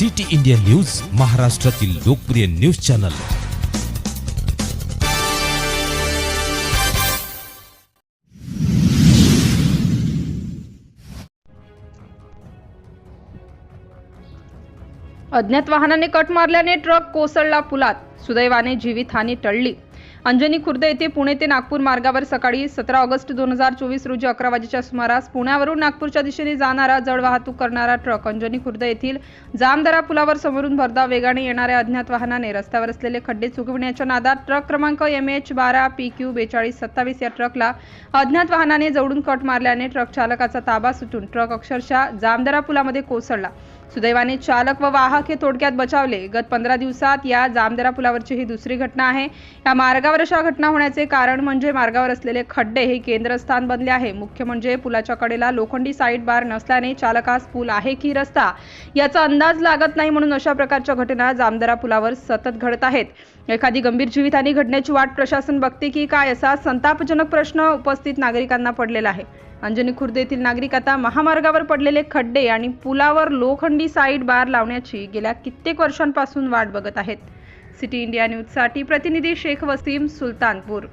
City India news महाराष्ट्रातील लोकप्रिय news channel. अज्ञात वाहनाने कट मारल्याने ट्रक कोसळला पुलात. सुदैवाने जीवितहानी टळली. अंजनी खुर्द येथे पुणे ते नागपूर मार्गावर सकाळी सतरा ऑगस्ट दोन हजार चोवीस रोजी अकरा वाजेच्या सुमारास पुण्यावरून नागपूरच्या दिशेने जाणारा जड वाहतूक करणारा ट्रक अंजनी खुर्द येथील जामदरा पुलावर समोरून भरधाव वेगाने येणाऱ्या अज्ञात वाहनाने रस्त्यावर असलेले खड्डे चुकविण्याच्या नादात ट्रक क्रमांक एम एच बारा पी क्यू बेचाळीस सत्तावीस या ट्रकला अज्ञात वाहनाने जवळून कट मारल्याने ट्रक चालकाचा ताबा सुटून ट्रक अक्षरशः जामदरा पुलामध्ये कोसळला. सुदैवाने चालक व वाहक हे थोडक्यात बचावले. गत पंधरा दिवसात या जामदरा पुलावरची ही दुसरी घटना आहे. या मार्गावर अशा घटना होण्याचे कारण म्हणजे मार्गावर असलेले खड्डे हे केंद्रस्थान बनले आहे. मुख्य म्हणजे पुलाच्या कडेला लोखंडी साईड बार नसल्याने चालकास पूल आहे की रस्ता? याचा अंदाज लागत नाही म्हणून अशा प्रकारच्या घटना जामदरा पुलावर सतत घडत आहेत. एखादी गंभीर जीवितहानी घडण्याची वाट प्रशासन बघते की काय असा संतापजनक प्रश्न उपस्थित नागरिकांना पडलेला आहे. अंजनी खुर्द येथील नागरिक आता महामार्गावर पडलेले खड्डे आणि पुलावर लोखंडी साईड बार लावण्याची गेल्या कित्येक वर्षांपासून वाट बघत आहेत. सिटी इंडिया न्यूजसाठी प्रतिनिधी शेख वसीम सुलतानपूर.